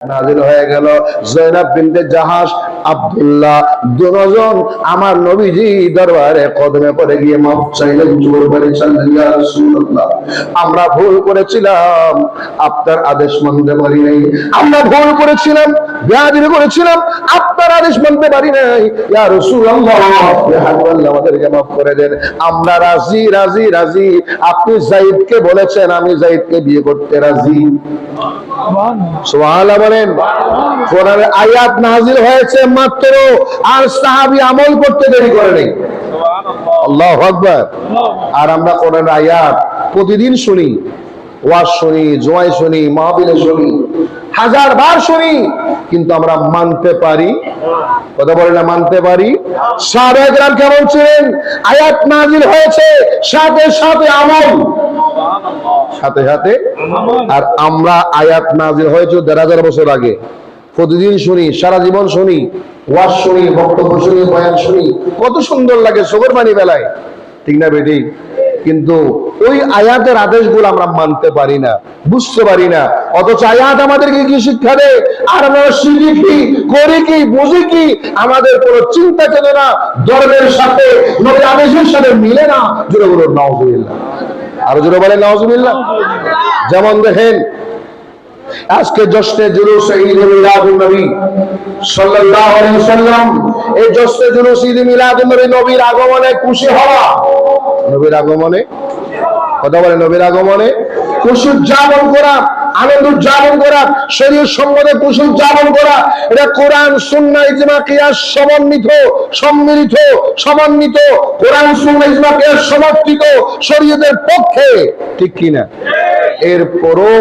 নাজিল হয়ে গেল। বিনতে জাহাজ আব্দুল্লাহ দুজন আমার নবীজি দরবারে কদমে পড়ে গিয়ে চাইলেন জোর করে আমরা ভুল করেছিলাম, আপনার আদেশ মানতে পারি নাই। আমরা ভুল করেছিলাম করেছিলাম, আপনার আদেশ মানতে পারি নাই। করে দেন। আমরা রাজি রাজি রাজি। আপনি বলেছেন, আমি বিয়ে করতে রাজি। আয়াত হয়েছে মাত্র, আর সাহাবী আমল করতে দেরি করে আল্লাহু আর আমরা কোরআনের আয়াত প্রতিদিন শুনি, ওয়াজ শুনি জোয়াই শুনি মাহবিলে শুনি হাজার বার শুনি। কিন্তু আমরা মানতে পারি। কথা বলে না, মানতে পারি। সাহাবাহাম কেমন ছিলেন? আয়াত নাজিল হয়েছে। সাথে সাথে আমল। সাথে সাথে। আর আমরা আয়াত নাজিল হয়েছে দেড় হাজার বছর আগে। প্রতিদিন শুনি, সারা জীবন শুনি, ওয়াজ শুনি, বক্তব্য শুনি, বয়ান শুনি। কত সুন্দর লাগে সবর বাণী বেলায়। ঠিক না, বেটি? কিন্তু ওই আয়াতের আদেশগুলো আমরা মানতে পারি না, বুঝতে পারি না। অথচ আয়াত আমাদেরকে কি শিক্ষা দেয়? আর আমরা শিখি কি, করি কি, বুঝি কি, আমাদের কোনো চিন্তা চেতনা ধর্মের সাথে লোকের আদেশের সাথে মিলে না। জোরে বলুন নওয়াজ আরও জোরে বলে নওয়াজ যেমন দেখেন আজকে জশ্নে জুলুস ঈদ মিলাদুন নবী সাল্লাল্লাহু আলাইহি ওয়াসাল্লাম এই জশ্নে জুলুস ঈদ মিলাদুন নবী নবীর আগমনে খুশি হওয়া। নবীর আগমনে? কথা বলে নবীর আগমনে? খুশি উদযাপন করা, আনন্দ উদযাপন করা, শরীর সম্বন্ধে খুশি উদযাপন করা। এটা কোরআন, সুন্নাহ, ইজমা, কিয়াস সমন্বিত, সম্মিলিত, সমন্বিত। কোরআন, সুন্নাহ, ইজমা, কিয়াস সমর্থিত শরীয়তের পক্ষে। ঠিক কিনা? এরপরও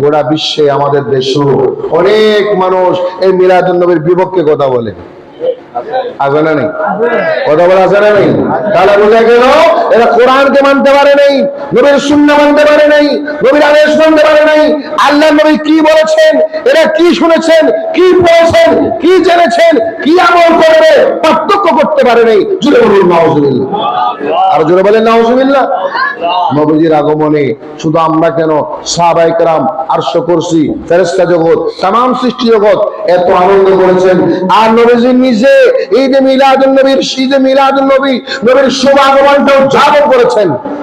গোটা বিশ্বে আমাদের দেশও অনেক মানুষ এই মিলাদুন নবীর বিপক্ষে কথা বলে। মানতে পারে নাই মানতে পারে নাই পারে নাই। আল্লাহ কি বলেছেন, এরা কি শুনেছেন, কি পড়েছেন, কি জেনেছেন, কি আমল করবে, পার্থক্য করতে পারে নাই। জুড়ে বলুন নাউজুবিল্লাহ। আর জোরে বলেন নাউজুবিল্লাহ। নবীজির আগমনে শুধু আমরা কেন সাহাবাইকরাম আরশ করছি ফেরেস্তা জগৎ তাম সৃষ্টি জগৎ এত আনন্দ করেছেন। আর নবীজি নিজে ঈদে মিলাদুল নবীর ঈদে মিলাদুল নবী নবীর শুভ আগমনটা উদযাপন করেছেন।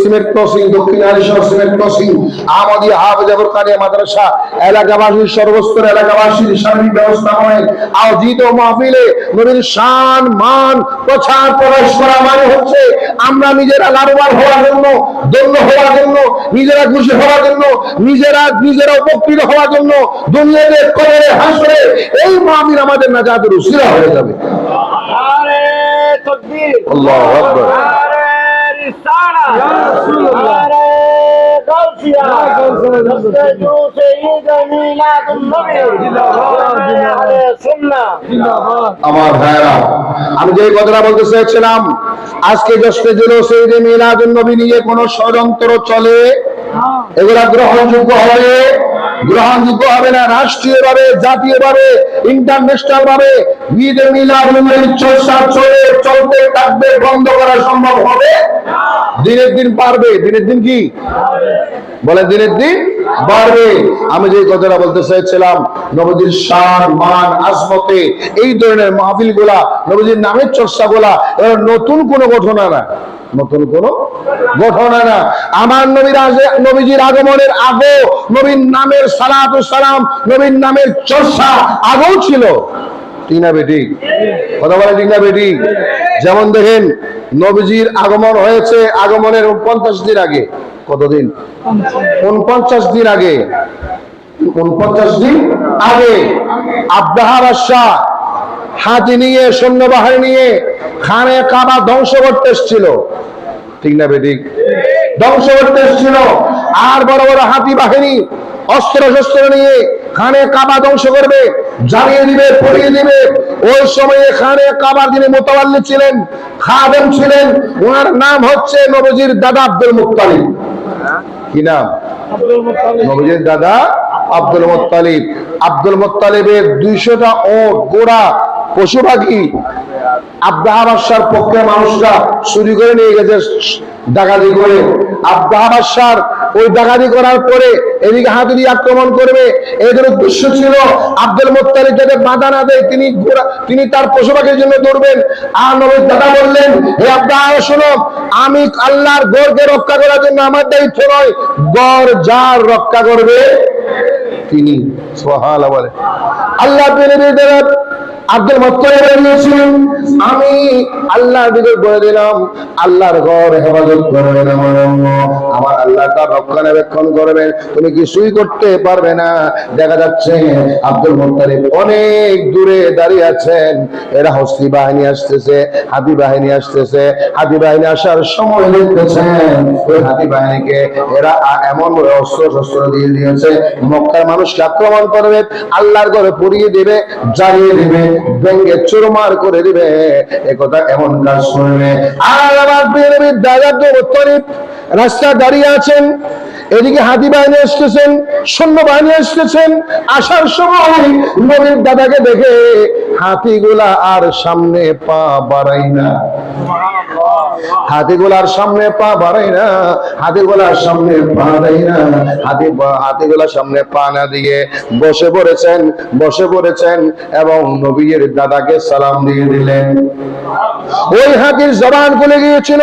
সিমেন্ট ক্রসিং দক্ষিণ আলিশহর সিমেন্ট ক্রসিং মাদ্রাসা এলাকাবাসীর সর্বস্তর এলাকাবাসীর সার্বিক ব্যবস্থাপনায় আয়োজিত মাহফিলে নবীর শান মান প্রচার প্রকাশ করা মানে হচ্ছে আমরা নিজেরা লাভবান হওয়ার জন্য দন্য হওয়ার জন্য নিজেরা খুশি হওয়ার জন্য নিজেরা নিজেরা উপকৃত হওয়ার জন্য দুনিয়াতে কবরে হাসরে এই মাহফিল আমাদের উসিলা হয়ে যাবে। নারে তকবীর। আল্লাহু আকবার। আমার ভাইরা আমি যে কথাটা বলতে চাইছিলাম আজকে জশ্নে জুলুস সেই মিলাদুন নবী নিয়ে কোন ষড়যন্ত্র চলে, এগুলা গ্রহণযোগ্য হবে? গ্রহণযোগ্য হবে না রাষ্ট্রীয় ভাবে জাতীয় ভাবে ইন্টারন্যাশনাল ভাবে ঈদ মিলাদুন চলে চলতে থাকবে, বন্ধ করা সম্ভব হবে? দিনের দিন পারবে দিনের দিন কি? বলে দিনের দিন বাড়বে। আমি যে কথাটা বলতে চাইছিলাম, নবজির শান, মান, আজমতে, এই ধরনের মাহফিলগুলা নবজির নামের চর্চা গুলা নতুন কোনো ঘটনা না। নতুন কোন ঘটনা না। আমার নবীর নবীজির আগমনের আগে নবীন নামের সালাত সালাম নবীন নামের চর্চা আগেও ছিল। ঠিক না বেটি? কথা বলে ঠিক না বেটি? যেমন দেখেন, নবীজির আগমন হয়েছে আগমনের পঞ্চাশ দিন আগে। কতদিন? উনপঞ্চাশ দিন আগে। উনপঞ্চাশ দিন আগে। আব্দাহা বাদশাহ হাতি নিয়ে, সৈন্যবাহিনী নিয়ে খানে কাবা ধ্বংস করতে এসেছিল। ঠিক না বেদিক ধ্বংস করতে এসেছিল। আর বড় বড় হাতি বাহিনী অস্ত্র শস্ত্র নিয়ে খানে কাবা ধ্বংস করবে, জ্বালিয়ে দিবে, পড়িয়ে দিবে। ওই সময়ে খানে কাবার যিনি মোতাবাল্লি ছিলেন, খাদেম ছিলেন, ওনার নাম হচ্ছে নবজির দাদা আব্দুল মুক্তালিব কি নাম? নবজির দাদা আব্দুল মোত্তালিব। আব্দুল মোত্তালিবের দুইশোটা ও গোড়া পশু পাখি আব্দাহ পক্ষে মানুষরা চুরি করে নিয়ে গেছে, ডাকাতি করে। ওই করার পরে এদিকে আক্রমণ করবে। এদের উদ্দেশ্য ছিল আব্দুল না দেয়, তিনি তার জন্য আর দাদা বললেন আমি আল্লাহর গড়কে রক্ষা করার জন্য আমার দায়িত্ব নয় গড় যার রক্ষা করবে তিনি। আল্লাহ আব্দুল মত্তরে বলেছিলেন আমি আল্লাহর দিকে বলে দিলাম, আল্লাহর ঘর হেফাজত করবেন আমার আমার আল্লাহ তার রক্ষণাবেক্ষণ করবেন, তুমি কিছুই করতে পারবে না। দেখা যাচ্ছে আব্দুল মোত্তালিব অনেক দূরে দাঁড়িয়ে আছেন। এরা হস্তি বাহিনী আসতেছে, হাতি বাহিনী আসতেছে। হাতি বাহিনী আসার সময় দেখতেছেন ওই হাতি বাহিনীকে। এরা এমন অস্ত্র শস্ত্র দিয়ে দিয়েছে, মক্কার মানুষকে আক্রমণ করবে, আল্লাহর ঘরে পুড়িয়ে দেবে, জ্বালিয়ে দিবে। ভেঙ্গে চুরমার করে দিবে। একথা এমন কাজ শুনলে। আর আমার বিদ্যালয় রাস্তা দাঁড়িয়ে আছেন। এদিকে হাতি বাহিনী আসতেছেন সৈন্য বাহিনী আসতেছেন আসার সময় নবীর দাদাকে দেখে হাতিগুলা আর সামনে পা বাড়াই না। হাতিগুলার সামনে পা বাড়াই না হাতিগুলার সামনে পা দেয় না। হাতি হাতিগুলার সামনে পা না দিয়ে বসে পড়েছেন বসে পড়েছেন এবং নবীর দাদাকে সালাম দিয়ে দিলেন। ওই হাতির জবান খুলে গিয়েছিল।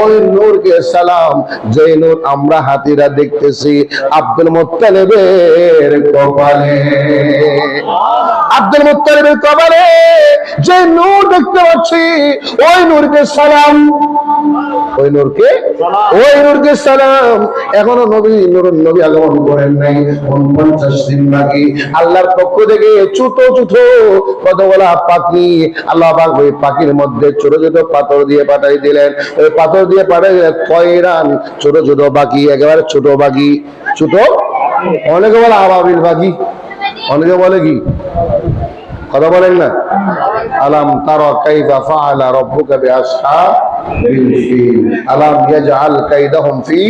ওই নূরকে সালাম যে নূর আমরা হাতিরা দেখতেছি, আব্দুল মোত্তালেবের কপালে। আব্দুল মোত্তালেবের কপালে যে নূর দেখতে পাচ্ছি ওই নূরকে সালাম। ওই নূরকে? ওই নূরকে সালাম। এখনও নবী নূর নবী আগমন করেন নাই। পঞ্চাশ দিন বাকি। আল্লাহর পক্ষ থেকে ছোট ছোট কতগুলা পাখি আল্লাহ পাক ওই পাখির মধ্যে ছোট ছোট পাথর দিয়ে পাঠাই দিলেন। ওই পাথর দিয়ে পাঠাই দিলেন কয়রান ছোট ছোট বাকি একেবারে ছোট বাকি। ছোট? অনেকে বলে আবাবিল বাকি। অনেকে বলে কি? কথা বলেন না? আলাম তারা কাইফা ফাআলা রাব্বুকা বিআসহাবিল ফিল আলাম ইয়াজআল কাইদাহুম ফি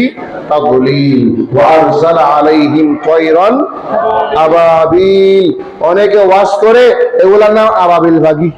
তাদলিল। ওয়া আরসালা আলাইহিম তায়রান আবাবিল। অনেকে ওয়াজ করে, এগুলার নাম আবাবিল ভাগি।